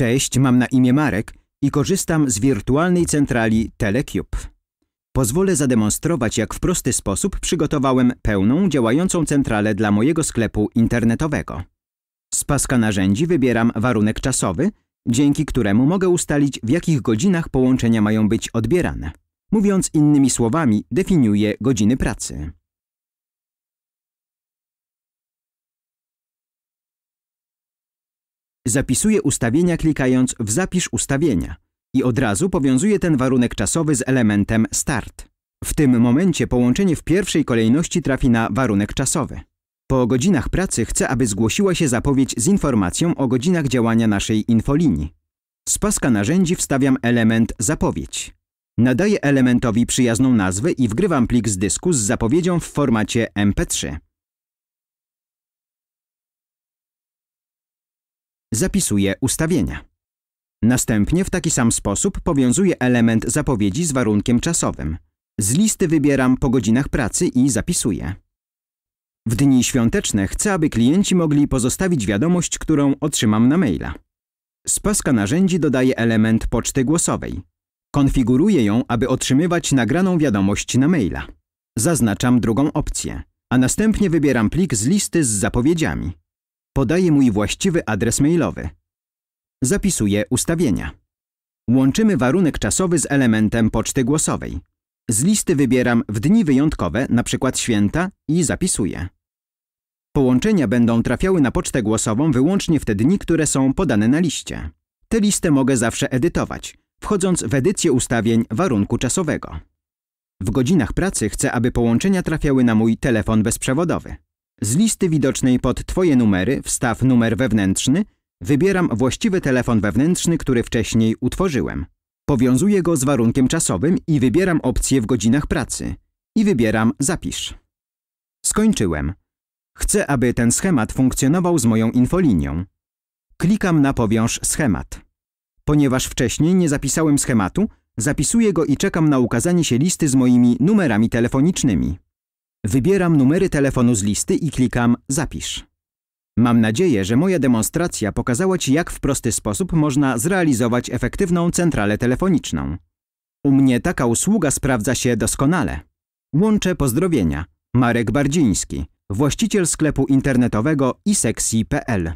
Cześć, mam na imię Marek i korzystam z wirtualnej centrali Telecube. Pozwolę zademonstrować, jak w prosty sposób przygotowałem pełną, działającą centralę dla mojego sklepu internetowego. Z paska narzędzi wybieram warunek czasowy, dzięki któremu mogę ustalić, w jakich godzinach połączenia mają być odbierane. Mówiąc innymi słowami, definiuję godziny pracy. Zapisuję ustawienia klikając w Zapisz ustawienia i od razu powiązuję ten warunek czasowy z elementem Start. W tym momencie połączenie w pierwszej kolejności trafi na warunek czasowy. Po godzinach pracy chcę, aby zgłosiła się zapowiedź z informacją o godzinach działania naszej infolinii. Z paska narzędzi wstawiam element Zapowiedź. Nadaję elementowi przyjazną nazwę i wgrywam plik z dysku z zapowiedzią w formacie MP3. Zapisuję ustawienia. Następnie w taki sam sposób powiązuję element zapowiedzi z warunkiem czasowym. Z listy wybieram po godzinach pracy i zapisuję. W dni świąteczne chcę, aby klienci mogli pozostawić wiadomość, którą otrzymam na maila. Z paska narzędzi dodaję element poczty głosowej. Konfiguruję ją, aby otrzymywać nagraną wiadomość na maila. Zaznaczam drugą opcję, a następnie wybieram plik z listy z zapowiedziami. Podaję mój właściwy adres mailowy. Zapisuję ustawienia. Łączymy warunek czasowy z elementem poczty głosowej. Z listy wybieram w dni wyjątkowe, np. święta i zapisuję. Połączenia będą trafiały na pocztę głosową wyłącznie w te dni, które są podane na liście. Tę listę mogę zawsze edytować, wchodząc w edycję ustawień warunku czasowego. W godzinach pracy chcę, aby połączenia trafiały na mój telefon bezprzewodowy. Z listy widocznej pod Twoje numery wstaw numer wewnętrzny, wybieram właściwy telefon wewnętrzny, który wcześniej utworzyłem. Powiązuję go z warunkiem czasowym i wybieram opcję w godzinach pracy. I wybieram Zapisz. Skończyłem. Chcę, aby ten schemat funkcjonował z moją infolinią. Klikam na Powiąż schemat. Ponieważ wcześniej nie zapisałem schematu, zapisuję go i czekam na ukazanie się listy z moimi numerami telefonicznymi. Wybieram numery telefonu z listy i klikam Zapisz. Mam nadzieję, że moja demonstracja pokazała Ci, jak w prosty sposób można zrealizować efektywną centralę telefoniczną. U mnie taka usługa sprawdza się doskonale. Łączę pozdrowienia. Marek Bardziński, właściciel sklepu internetowego iseksi.pl